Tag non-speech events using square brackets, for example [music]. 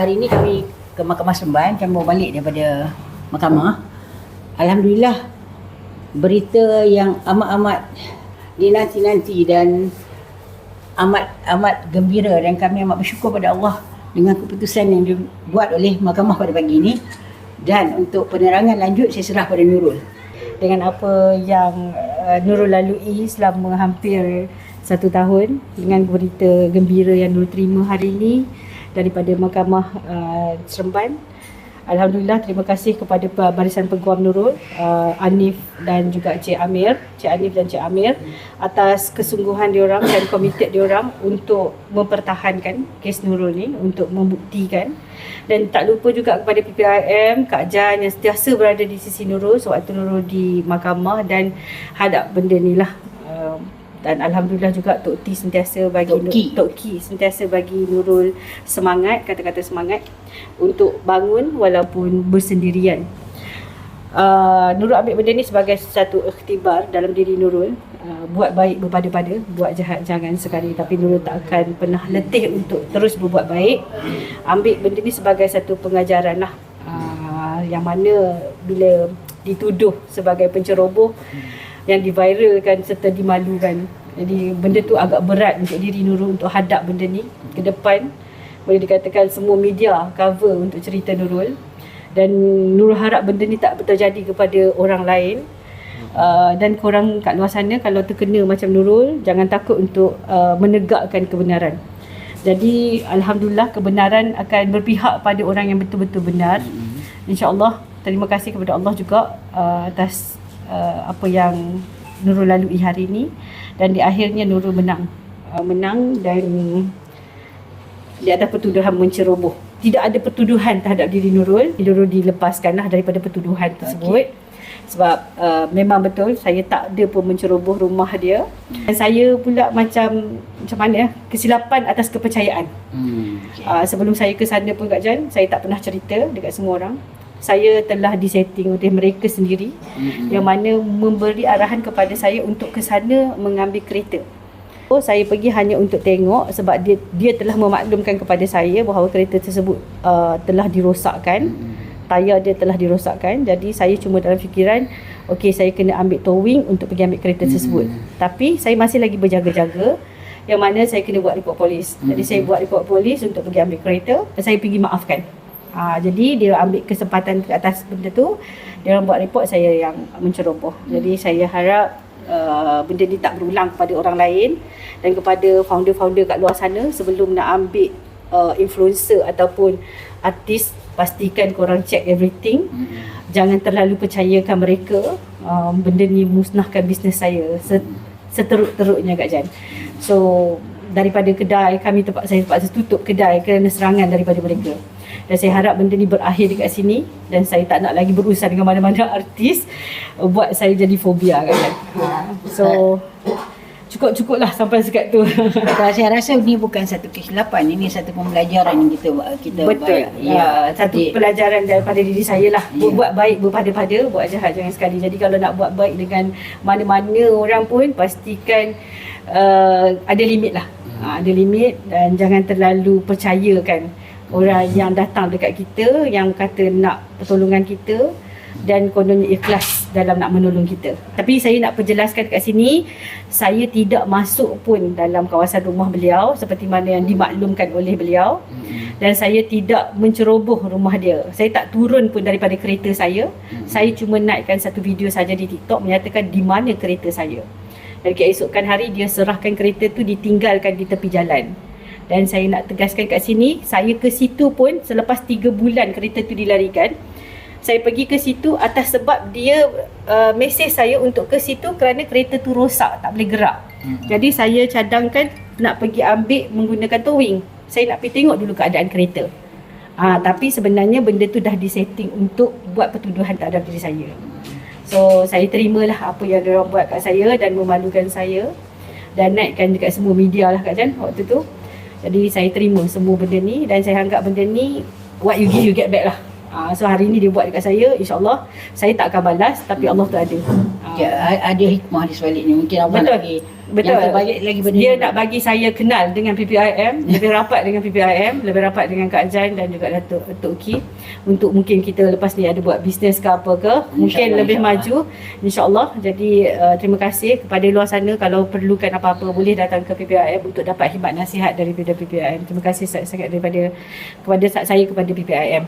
Hari ini kami ke Mahkamah Seremban, kami bawa balik daripada mahkamah. Alhamdulillah, berita yang amat-amat dinanti-nanti dan amat amat gembira dan kami amat bersyukur pada Allah dengan keputusan yang dibuat oleh mahkamah pada pagi ini. Dan untuk penerangan lanjut, saya serah pada Nurul. dengan apa yang uh, Nurul lalui selama hampir satu tahun dengan berita gembira yang Nurul terima hari ini daripada Mahkamah uh, Seremban. Alhamdulillah terima kasih kepada Barisan Peguam Nurul, uh, Anif dan juga Cik Amir, Cik Anif dan Cik Amir atas kesungguhan diorang dan komited diorang untuk mempertahankan kes Nurul ni untuk membuktikan dan tak lupa juga kepada PPIM, Kak Jan yang sentiasa berada di sisi Nurul sewaktu Nurul di mahkamah dan hadap benda ni lah. Dan alhamdulillah juga Tok T sentiasa bagi Tok Ki. Tok Ki sentiasa bagi Nurul semangat kata-kata semangat untuk bangun walaupun bersendirian. Uh, Nurul ambil benda ni sebagai satu ikhtibar dalam diri Nurul uh, buat baik berpada-pada buat jahat jangan sekali tapi Nurul tak akan pernah letih untuk terus berbuat baik ambil benda ni sebagai satu pengajaran lah uh, yang mana bila dituduh sebagai penceroboh yang diviralkan serta dimalukan. Jadi benda tu agak berat untuk diri Nurul untuk hadap benda ni ke depan. Boleh dikatakan semua media cover untuk cerita Nurul. Dan Nurul harap benda ni tak terjadi kepada orang lain. Uh, dan korang kat luar sana kalau terkena macam Nurul jangan takut untuk uh, menegakkan kebenaran. Jadi alhamdulillah kebenaran akan berpihak pada orang yang betul-betul benar. InsyaAllah terima kasih kepada Allah juga uh, atas uh, apa yang Nurul lalui hari ini dan di akhirnya Nurul menang. Uh, menang dan di atas pertuduhan menceroboh. Tidak ada pertuduhan terhadap diri Nurul. Nurul dilepaskanlah daripada pertuduhan tersebut. Okay. Sebab uh, memang betul saya tak ada pun menceroboh rumah dia. Dan saya pula macam macam mana ya, kesilapan atas kepercayaan. Hmm. Okay. Uh, sebelum saya ke sana pun Kak Jan, saya tak pernah cerita dekat semua orang. Saya telah disetting oleh mereka sendiri Mm-mm. yang mana memberi arahan kepada saya untuk ke sana mengambil kereta. So, saya pergi hanya untuk tengok sebab dia dia telah memaklumkan kepada saya bahawa kereta tersebut uh, telah dirosakkan. Tayar dia telah dirosakkan. Jadi saya cuma dalam fikiran okey saya kena ambil towing untuk pergi ambil kereta tersebut. Tapi saya masih lagi berjaga-jaga yang mana saya kena buat report polis. Jadi saya buat report polis untuk pergi ambil kereta dan saya pergi maafkan. Ha, jadi dia ambil kesempatan ke atas benda tu dia orang buat report saya yang menceroboh. Jadi saya harap uh, benda ni tak berulang kepada orang lain dan kepada founder-founder kat luar sana sebelum nak ambil uh, influencer ataupun artis pastikan korang check everything. Jangan terlalu percayakan mereka. Um, benda ni musnahkan bisnes saya Set, seteruk-teruknya Kak Jan. So daripada kedai kami tempat saya terpaksa tutup kedai kerana serangan daripada mereka. Dan saya harap benda ni berakhir dekat sini dan saya tak nak lagi berurusan dengan mana-mana [laughs] artis uh, buat saya jadi fobia kan. Ha. So cukup-cukup lah sampai sekat tu. [laughs] Kalau saya rasa ini bukan satu kesilapan, ini satu pembelajaran yang kita buat- kita Betul. buat. Ya, satu jadi- pelajaran daripada diri saya lah. Ya. Buat baik berpada-pada, buat jahat jangan sekali. Jadi kalau nak buat baik dengan mana-mana orang pun pastikan uh, ada limit lah. Ha, ada limit dan jangan terlalu percayakan orang yang datang dekat kita yang kata nak pertolongan kita dan kononnya ikhlas dalam nak menolong kita. Tapi saya nak perjelaskan kat sini, saya tidak masuk pun dalam kawasan rumah beliau seperti mana yang dimaklumkan oleh beliau dan saya tidak menceroboh rumah dia. Saya tak turun pun daripada kereta saya. Saya cuma naikkan satu video saja di TikTok menyatakan di mana kereta saya. Dan keesokan hari dia serahkan kereta tu ditinggalkan di tepi jalan. Dan saya nak tegaskan kat sini, saya ke situ pun selepas 3 bulan kereta tu dilarikan, saya pergi ke situ atas sebab dia uh, mesej saya untuk ke situ kerana kereta tu rosak, tak boleh gerak. Jadi saya cadangkan nak pergi ambil menggunakan towing. Saya nak pergi tengok dulu keadaan kereta. Ah, tapi sebenarnya benda tu dah disetting untuk buat pertuduhan terhadap diri saya. So saya terimalah apa yang dia orang buat kat saya dan memalukan saya dan naikkan dekat semua media lah Kak Jan waktu tu. Jadi saya terima semua benda ni dan saya anggap benda ni what you give you get back lah. Uh, so hari ni dia buat dekat saya, insyaAllah saya tak akan balas tapi Allah tu ada. Ah, Ya, a- ada hikmah di sebaliknya. Mungkin abang Betul. nak bagi Betul. yang terbaik lagi pada dia nak bagi saya kenal dengan PPIM, [laughs] lebih rapat dengan PPIM, lebih rapat dengan Kak Jan dan juga Datuk Datuk Ki untuk mungkin kita lepas ni ada buat bisnes ke apa ke, mungkin InsyaAllah, lebih insyaAllah. maju insya-Allah. Jadi uh, terima kasih kepada luar sana kalau perlukan apa-apa boleh datang ke PPIM untuk dapat khidmat nasihat daripada PPIM. Terima kasih sangat-sangat daripada kepada saya kepada PPIM.